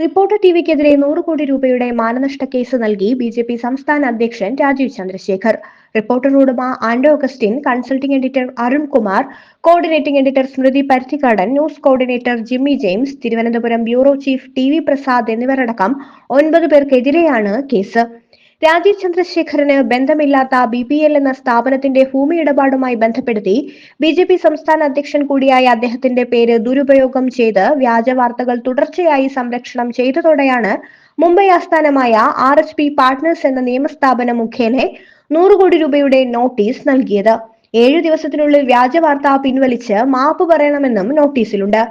Reporter ടിവിക്കെതിരെ നൂറ് കോടി രൂപയുടെ മാനനഷ്ട കേസ് നൽകി ബി ജെ പി സംസ്ഥാന അധ്യക്ഷൻ രാജീവ് ചന്ദ്രശേഖർ. റിപ്പോർട്ടർ ഉടമ Anto Augustine consulting editor Arun Kumar coordinating editor Smruthy Paruthikkadan news coordinator Jimmy James Thiruvananthapuram bureau chief T V Prasad എന്നിവരടക്കം ഒൻപത് പേർക്കെതിരെയാണ് കേസ്. രാജീവ് ചന്ദ്രശേഖരന് ബന്ധമില്ലാത്ത ബി പി എൽ എന്ന സ്ഥാപനത്തിന്റെ ഭൂമി ഇടപാടുമായി ബന്ധപ്പെടുത്തി ബി ജെ പി സംസ്ഥാന അധ്യക്ഷൻ കൂടിയായ അദ്ദേഹത്തിന്റെ പേര് ദുരുപയോഗം ചെയ്ത് വ്യാജ വാർത്തകൾ തുടർച്ചയായി സംരക്ഷണം ചെയ്തതോടെയാണ് മുംബൈ ആസ്ഥാനമായ ആർ എച്ച് പി പാർട്ട്നേഴ്സ് എന്ന നിയമസ്ഥാപനം മുഖേന നൂറ് കോടി രൂപയുടെ നോട്ടീസ് നൽകിയത്. ഏഴു ദിവസത്തിനുള്ളിൽ വ്യാജ വാർത്ത പിൻവലിച്ച് മാപ്പ് പറയണമെന്നും നോട്ടീസിലുണ്ട്.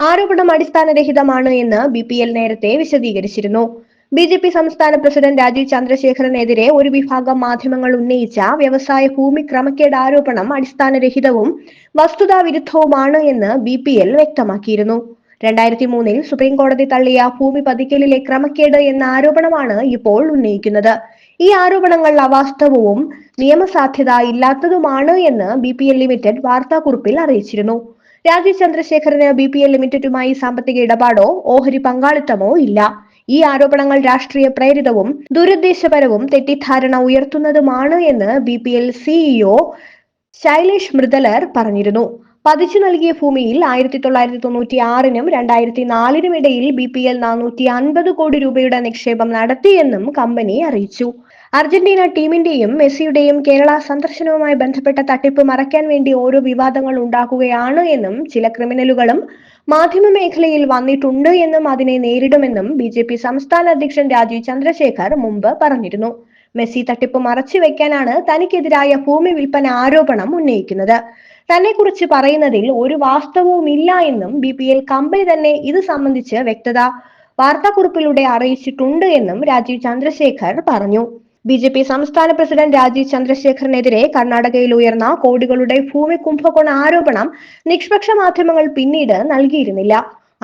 ആരോപണം അടിസ്ഥാനരഹിതമാണ് എന്ന് ബി നേരത്തെ വിശദീകരിച്ചിരുന്നു. ബി ജെ പി സംസ്ഥാന പ്രസിഡന്റ് രാജീവ് ചന്ദ്രശേഖരനെതിരെ ഒരു വിഭാഗം മാധ്യമങ്ങൾ ഉന്നയിച്ച വ്യവസായ ഭൂമി ക്രമക്കേട് ആരോപണം അടിസ്ഥാനരഹിതവും വസ്തുതാവിരുദ്ധവുമാണ് എന്ന് ബി പി എൽ വ്യക്തമാക്കിയിരുന്നു. രണ്ടായിരത്തി മൂന്നിൽ സുപ്രീം കോടതി തള്ളിയ ഭൂമി പതിക്കലിലെ ക്രമക്കേട് എന്ന ആരോപണമാണ് ഇപ്പോൾ ഉന്നയിക്കുന്നത്. ഈ ആരോപണങ്ങൾ അവാസ്തവവും നിയമസാധ്യത ഇല്ലാത്തതുമാണ് എന്ന് ബി പി എൽ ലിമിറ്റഡ് വാർത്താക്കുറിപ്പിൽ അറിയിച്ചിരുന്നു. രാജീവ് ചന്ദ്രശേഖരന് ബി പി എൽ ലിമിറ്റഡുമായി സാമ്പത്തിക ഇടപാടോ ഓഹരി പങ്കാളിത്തമോ ഇല്ല. ഈ ആരോപണങ്ങൾ രാഷ്ട്രീയ പ്രേരിതവും ദുരുദ്ദേശപരവും തെറ്റിദ്ധാരണ ഉയർത്തുന്നതുമാണ് എന്ന് B P L CEO Shailesh മൃദലർ പറഞ്ഞിരുന്നു. പതിച്ചു നൽകിയ ഭൂമിയിൽ ആയിരത്തി തൊള്ളായിരത്തി തൊണ്ണൂറ്റി ആറിനും രണ്ടായിരത്തി നാലിനും ഇടയിൽ ബി പി എൽ നാനൂറ്റി അൻപത് കോടി രൂപയുടെ നിക്ഷേപം നടത്തിയെന്നും കമ്പനി അറിയിച്ചു. അർജന്റീന ടീമിന്റെയും മെസ്സിയുടെയും കേരള സന്ദർശനവുമായി ബന്ധപ്പെട്ട തട്ടിപ്പ് മറയ്ക്കാൻ വേണ്ടി ഓരോ വിവാദങ്ങൾ ഉണ്ടാക്കുകയാണ് എന്നും ചില ക്രിമിനലുകളും മാധ്യമ മേഖലയിൽ വന്നിട്ടുണ്ട് എന്നും അതിനെ നേരിടുമെന്നും ബി ജെ പി സംസ്ഥാന അധ്യക്ഷൻ രാജീവ് ചന്ദ്രശേഖർ മുമ്പ് പറഞ്ഞിരുന്നു. മെസ്സി തട്ടിപ്പ് മറച്ചു വെക്കാനാണ് തനിക്കെതിരായ ഭൂമി വിൽപ്പന ആരോപണം ഉന്നയിക്കുന്നത്. തന്നെക്കുറിച്ച് പറയുന്നതിൽ ഒരു വാസ്തവവുമില്ല എന്നും ബി പി എൽ കമ്പനി തന്നെ ഇത് സംബന്ധിച്ച് വ്യക്തത വാർത്താക്കുറിപ്പിലൂടെ അറിയിച്ചിട്ടുണ്ട് എന്നും രാജീവ് ചന്ദ്രശേഖർ പറഞ്ഞു. ബി ജെ പി സംസ്ഥാന പ്രസിഡന്റ് രാജീവ് ചന്ദ്രശേഖറിനെതിരെ കർണാടകയിൽ ഉയർന്ന കോടികളുടെ ഭൂമി കുംഭകോണ ആരോപണം നിഷ്പക്ഷ മാധ്യമങ്ങൾ പിന്നീട് നൽകിയിരുന്നില്ല.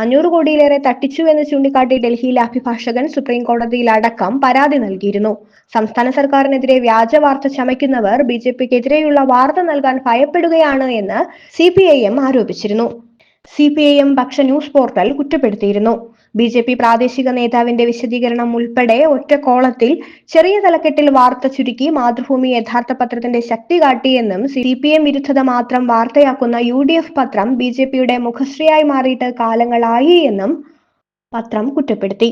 അഞ്ഞൂറ് കോടിയിലേറെ തട്ടിച്ചു എന്ന് ചൂണ്ടിക്കാട്ടി ഡൽഹിയിലെ അഭിഭാഷകൻ സുപ്രീം കോടതിയിൽ അടക്കം പരാതി നൽകിയിരുന്നു. സംസ്ഥാന സർക്കാരിനെതിരെ വ്യാജ വാർത്ത ചമയ്ക്കുന്നവർ ബി ജെ പിക്കെതിരെയുള്ള വാർത്ത നൽകാൻ ഭയപ്പെടുകയാണ് എന്ന് സി ആരോപിച്ചിരുന്നു. സി പി ഐ എം പക്ഷ ന്യൂസ് പോർട്ടൽ കുറ്റപ്പെടുത്തിയിരുന്നു. ബി ജെ പി പ്രാദേശിക നേതാവിന്റെ വിശദീകരണം ഉൾപ്പെടെ ഒറ്റ കോളത്തിൽ ചെറിയ തലക്കെട്ടിൽ വാർത്ത ചുരുക്കി മാതൃഭൂമി യഥാർത്ഥ പത്രത്തിന്റെ ശക്തി കാട്ടിയെന്നും സി പി എം വിരുദ്ധത മാത്രം വാർത്തയാക്കുന്ന യു ഡി എഫ് പത്രം ബി ജെ പിയുടെ മുഖശ്രീയായി മാറിയിട്ട് കാലങ്ങളായി എന്നും പത്രം കുറ്റപ്പെടുത്തി.